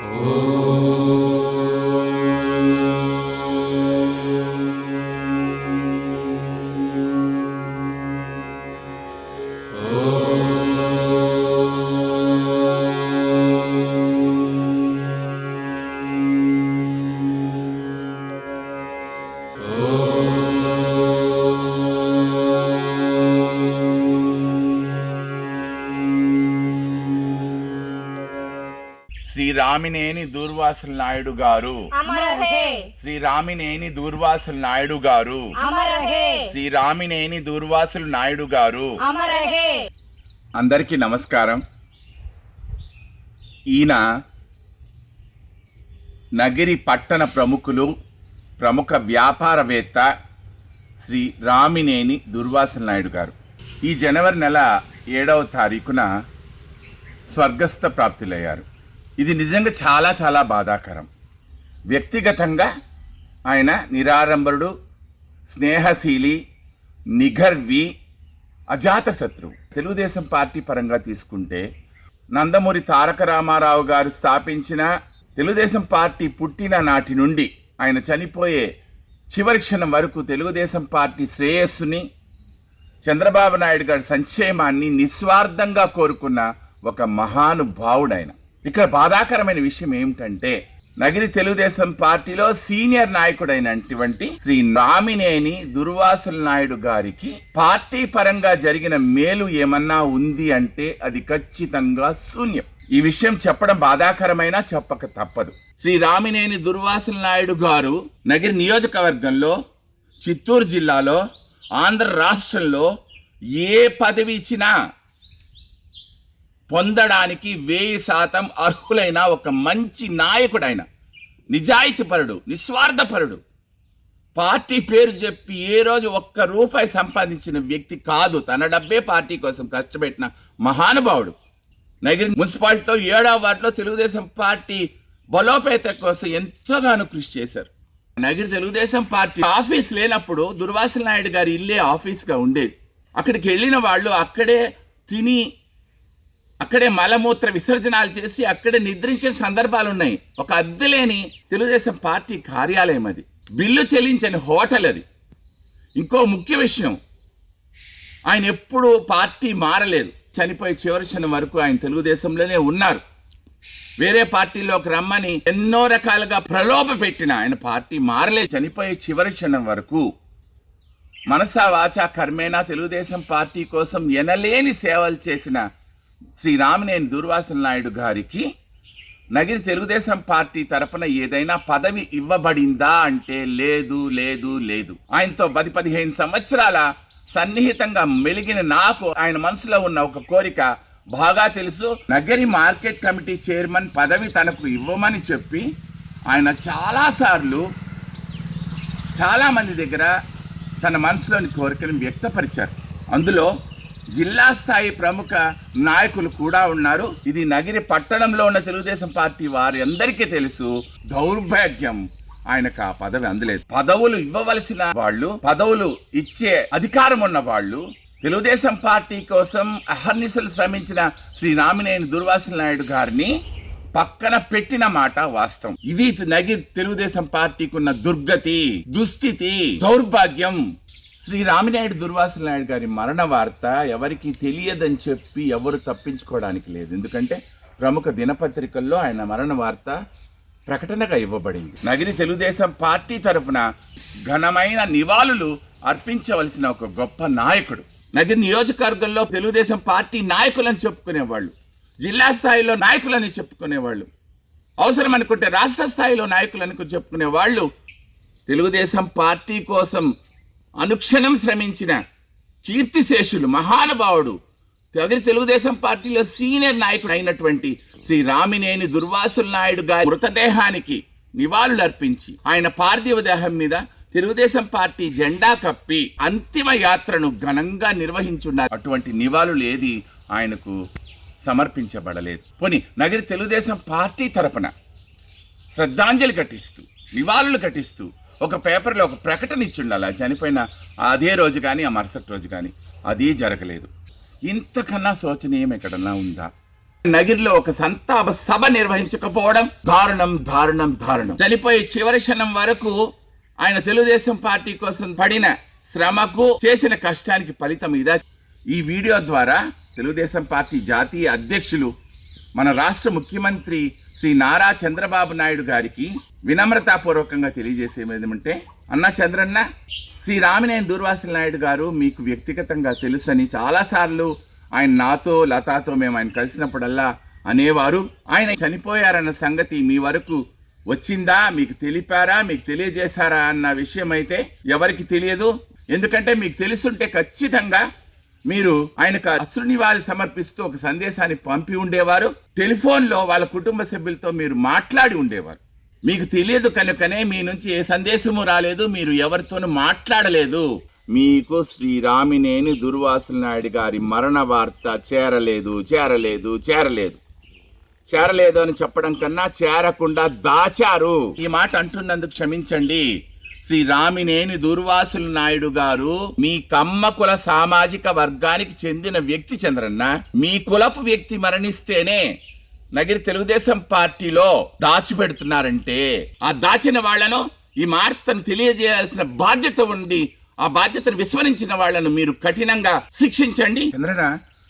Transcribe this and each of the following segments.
శ్రీ రామినేని దూర్వాసుల నాయుడు గారు. శ్రీ రామినేని దూర్వాసుల నాయుడు గారు. శ్రీ రామినేని దూర్వాసుల నాయుడు గారు. అందరికీ నమస్కారం. ఈయన నగిరి పట్టణ ప్రముఖులు ప్రముఖ వ్యాపారవేత్త శ్రీ రామినేని దుర్వాసల నాయుడు గారు. ఈ జనవరి నెల ఏడవ తారీఖున స్వర్గస్థ ప్రాప్తులయ్యారు. ఇది నిజంగా చాలా చాలా బాధాకరం. వ్యక్తిగతంగా ఆయన నిరాడంబరుడు స్నేహశీలి నిఘర్వి అజాతశత్రువు తెలుగుదేశం పార్టీ పరంగా తీసుకుంటే నందమూరి తారక రామారావు గారు స్థాపించిన తెలుగుదేశం పార్టీ పుట్టిన నాటి నుండి ఆయన చనిపోయే చివరి క్షణం వరకు తెలుగుదేశం పార్టీ శ్రేయస్సుని చంద్రబాబు నాయుడు గారి సంక్షేమాన్ని నిస్వార్థంగా కోరుకున్న ఒక మహానుభావుడైన ఇక్కడ బాధాకరమైన విషయం ఏమిటంటే నగిరి తెలుగుదేశం పార్టీలో సీనియర్ నాయకుడైనటువంటి శ్రీ నామినేని దుర్వాసుల నాయుడు గారికి పార్టీ పరంగా జరిగిన మేలు ఏమన్నా ఉంది అంటే అది ఖచ్చితంగా శూన్యం. ఈ విషయం చెప్పడం బాధాకరమైన చెప్పక తప్పదు. శ్రీ రామినేని దుర్వాసుల నాయుడు గారు నగిరి నియోజకవర్గంలో చిత్తూరు జిల్లాలో ఆంధ్ర రాష్ట్రంలో ఏ పదవి ఇచ్చినా పొందడానికి వెయ్యి శాతం అర్హులైన ఒక మంచి నాయకుడైన నిజాయితీపరుడు నిస్వార్థపరుడు. పార్టీ పేరు చెప్పి ఏ రోజు ఒక్క రూపాయి సంపాదించిన వ్యక్తి కాదు. తన డబ్బే పార్టీ కోసం కష్టపెట్టిన మహానుభావుడు. నగిరి మున్సిపాలిటీతో ఏడవ వార్డులో తెలుగుదేశం పార్టీ బలోపేత కోసం ఎంతగానో కృషి చేశారు. నగిరి తెలుగుదేశం పార్టీ ఆఫీస్ లేనప్పుడు దుర్వాసుల నాయుడు గారి ఇల్లే ఆఫీస్గా ఉండేది. అక్కడికి వెళ్ళిన వాళ్ళు అక్కడే తిని అక్కడే మలమూత్ర విసర్జనాలు చేసి అక్కడే నిద్రించే సందర్భాలు ఉన్నాయి ఒక అద్దె లేని తెలుగుదేశం పార్టీ కార్యాలయం అది. బిల్లు చెల్లించని హోటల్ అది. ఇంకో ముఖ్య విషయం ఆయన ఎప్పుడూ పార్టీ మారలేదు. చనిపోయి చివరి క్షణం వరకు ఆయన తెలుగుదేశంలోనే ఉన్నారు. వేరే పార్టీలోకి రమ్మని ఎన్నో రకాలుగా ప్రలోభ పెట్టిన ఆయన పార్టీ మారలే చనిపోయే చివరి క్షణం వరకు మనసా వాచా కర్మేనా తెలుగుదేశం పార్టీ కోసం ఎనలేని సేవలు చేసిన శ్రీ రామినేని దుర్వాసన నాయుడు గారికి నగిరి తెలుగుదేశం పార్టీ తరపున ఏదైనా పదవి ఇవ్వబడిందా? అంటే లేదు లేదు లేదు. ఆయనతో పది పదిహేను సంవత్సరాల సన్నిహితంగా మెలిగిన నాకు ఆయన మనసులో ఉన్న ఒక కోరిక బాగా తెలుసు. నగరి మార్కెట్ కమిటీ చైర్మన్ పదవి తనకు ఇవ్వమని చెప్పి ఆయన చాలాసార్లు చాలామంది దగ్గర తన మనసులోని కోరికను వ్యక్తపరిచారు. అందులో జిల్లా స్థాయి ప్రముఖ నాయకులు కూడా ఉన్నారు. ఇది నగిరి పట్టణంలో ఉన్న తెలుగుదేశం పార్టీ వారి అందరికీ తెలుసు. దౌర్భాగ్యం. ఆయనకు ఆ పదవి అందలేదు. పదవులు ఇవ్వవలసిన వాళ్ళు పదవులు ఇచ్చే అధికారం ఉన్న వాళ్ళు తెలుగుదేశం పార్టీ కోసం అహర్నిశలు శ్రమించిన శ్రీ రామినేని దుర్వాసన నాయుడు గారిని పక్కన పెట్టిన మాట వాస్తవం. ఇది నగిరి తెలుగుదేశం పార్టీకి ఉన్న దుర్గతి దుస్థితి దౌర్భాగ్యం. శ్రీ రామినాయుడు దుర్వాసుల నాయుడు గారి మరణ వార్త ఎవరికి తెలియదని చెప్పి ఎవరు తప్పించుకోవడానికి లేదు. ఎందుకంటే ప్రముఖ దినపత్రికల్లో ఆయన మరణ వార్త ప్రకటనగా ఇవ్వబడింది. నగిరి తెలుగుదేశం పార్టీ తరపున ఘనమైన నివాళులు అర్పించవలసిన ఒక గొప్ప నాయకుడు. నగిరి నియోజకవర్గంలో తెలుగుదేశం పార్టీ నాయకులని చెప్పుకునేవాళ్ళు. జిల్లా స్థాయిలో నాయకులని చెప్పుకునేవాళ్ళు. అవసరం అనుకుంటే రాష్ట్ర స్థాయిలో నాయకులని చెప్పుకునే వాళ్ళు తెలుగుదేశం పార్టీ కోసం అనుక్షణం శ్రమించిన కీర్తిశేషులు మహానుభావుడు తగిన తెలుగుదేశం పార్టీలో సీనియర్ నాయకుడు అయినటువంటి శ్రీ రామినేని దుర్వాసుల నాయుడు గారి మృతదేహానికి నివాళులు అర్పించి ఆయన పార్థివ దేహం మీద తెలుగుదేశం పార్టీ జెండా కప్పి అంతిమ యాత్రను ఘనంగా నిర్వహించున్నారు. అటువంటి నివాళులు ఏది ఆయనకు సమర్పించబడలేదు. పోనీ నగరి తెలుగుదేశం పార్టీ తరపున శ్రద్ధాంజలి ఘటిస్తూ నివాళులు ఘటిస్తూ ఒక పేపర్లో ఒక ప్రకటన ఇచ్చిండాలి. ఆ చనిపోయిన అదే రోజు కానీ ఆ మరుసటి రోజు కానీ అది జరగలేదు. ఇంతకన్నా శోచనీయం ఎక్కడన్నా ఉందా? నగిరిలో ఒక సంతాప సభ నిర్వహించకపోవడం దారుణం దారుణం దారుణం. చనిపోయే చివరి క్షణం వరకు ఆయన తెలుగుదేశం పార్టీ కోసం పడిన శ్రమకు చేసిన కష్టానికి ఫలితం ఇదా? ఈ వీడియో ద్వారా తెలుగుదేశం పార్టీ జాతీయ అధ్యక్షులు మన రాష్ట్ర ముఖ్యమంత్రి శ్రీ నారా చంద్రబాబు నాయుడు గారికి వినమ్రతాపూర్వకంగా తెలియజేసేది ఏమంటే అన్న చంద్రన్న శ్రీ రామినేని దూర్వాసుల నాయుడు గారు మీకు వ్యక్తిగతంగా తెలుసని చాలాసార్లు ఆయన నాతో లతాతో మేము ఆయన కలిసినప్పుడల్లా అనేవారు. ఆయన చనిపోయారన్న సంగతి మీ వరకు వచ్చిందా? మీకు తెలిపారా? మీకు తెలియజేశారా? అన్న విషయం అయితే ఎవరికి తెలియదు. ఎందుకంటే మీకు తెలుసుంటే ఖచ్చితంగా మీరు ఆయనకు అశ్రునివాళి సమర్పిస్తూ ఒక సందేశాన్ని పంపి ఉండేవారు. టెలిఫోన్లో వాళ్ళ కుటుంబ సభ్యులతో మీరు మాట్లాడి ఉండేవారు. మీకు తెలియదు కనుకనే మీ నుంచి ఏ సందేశము రాలేదు మీరు ఎవరితోనూ మాట్లాడలేదు. మీకు శ్రీరామినేని దుర్వాసుల నాయుడు గారి మరణ వార్త చేరలేదు చేరలేదు చేరలేదు. చేరలేదు అని చెప్పడం కన్నా చేరకుండా దాచారు. ఈ మాట అంటున్నందుకు క్షమించండి. శ్రీ రామినేని దూర్వాసుల నాయుడు గారు మీ కమ్మ కుల సామాజిక వర్గానికి చెందిన వ్యక్తి చంద్రన్న. మీ కులపు వ్యక్తి మరణిస్తేనే నగిరి తెలుగుదేశం పార్టీలో దాచిపెడుతున్నారంటే ఆ దాచిన వాళ్ళను ఈ మార్తను తెలియజేయాల్సిన బాధ్యత ఉండి ఆ బాధ్యతను విస్మరించిన వాళ్ళను మీరు కఠినంగా శిక్షించండి. చంద్రన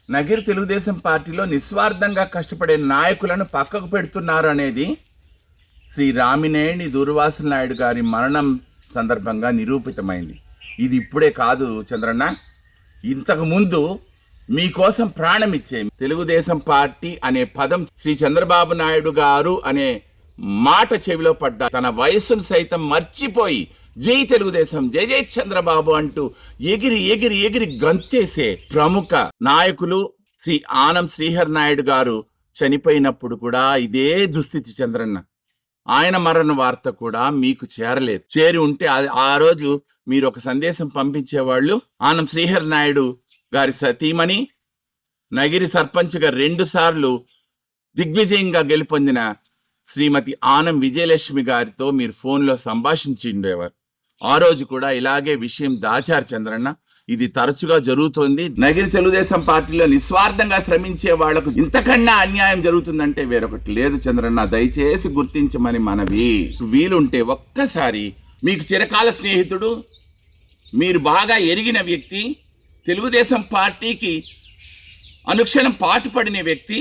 నగిరి తెలుగుదేశం పార్టీలో నిస్వార్థంగా కష్టపడే నాయకులను పక్కకు పెడుతున్నారు అనేది శ్రీ రామినేని దుర్వాసుల నాయుడు గారి మరణం సందర్భంగా నిరూపితమైంది. ఇది ఇప్పుడే కాదు చంద్రన్న. ఇంతకు ముందు మీకోసం ప్రాణమిచ్చే తెలుగుదేశం పార్టీ అనే పదం శ్రీ చంద్రబాబు నాయుడు గారు అనే మాట చెవిలో పడ్డ తన వయస్సును సైతం మర్చిపోయి జై తెలుగుదేశం జై జై చంద్రబాబు అంటూ ఎగిరి ఎగిరి ఎగిరి గంతేసే ప్రముఖ నాయకులు శ్రీ ఆనం శ్రీహర్ నాయుడు గారు చనిపోయినప్పుడు కూడా ఇదే దుస్థితి చంద్రన్న. ఆయన మరణ వార్త కూడా మీకు చేరలేదు. చేరి ఉంటే ఆ- రోజు మీరు ఒక సందేశం పంపించేవాళ్ళు. ఆనం శ్రీహరి నాయుడు గారి సతీమణి నగిరి సర్పంచ్గా రెండు సార్లు దిగ్విజయంగా గెలుపొందిన శ్రీమతి ఆనం విజయలక్ష్మి గారితో మీరు ఫోన్లో సంభాషించి ఉండేవారు. ఆ రోజు కూడా ఇలాగే విషయం దాచారు చంద్రన్న. ఇది తరచుగా జరుగుతోంది. నగిరి తెలుగుదేశం పార్టీలో నిస్వార్థంగా శ్రమించే వాళ్ళకు ఇంతకన్నా అన్యాయం జరుగుతుందంటే వేరొకటి లేదు చంద్రన్న. దయచేసి గుర్తించమని మనవి. వీలుంటే ఒక్కసారి మీకు చిరకాల స్నేహితుడు మీరు బాగా ఎరిగిన వ్యక్తి తెలుగుదేశం పార్టీకి అనుక్షణం పాటుపడిన వ్యక్తి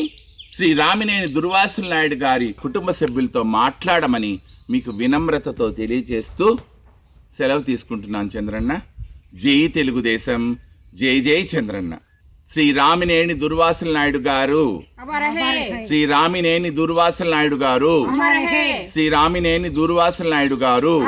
శ్రీ రామినేని దుర్వాసుల నాయుడు గారి కుటుంబ సభ్యులతో మాట్లాడమని మీకు వినమ్రతతో తెలియజేస్తూ సెలవు తీసుకుంటున్నాను చంద్రన్న. జై తెలుగుదేశం జై జై చంద్రన్న. శ్రీ రామినేని దుర్వాసల నాయుడు గారు. శ్రీ రామినేని దుర్వాసల నాయుడు గారు. శ్రీ రామినేని దుర్వాసల నాయుడు గారు.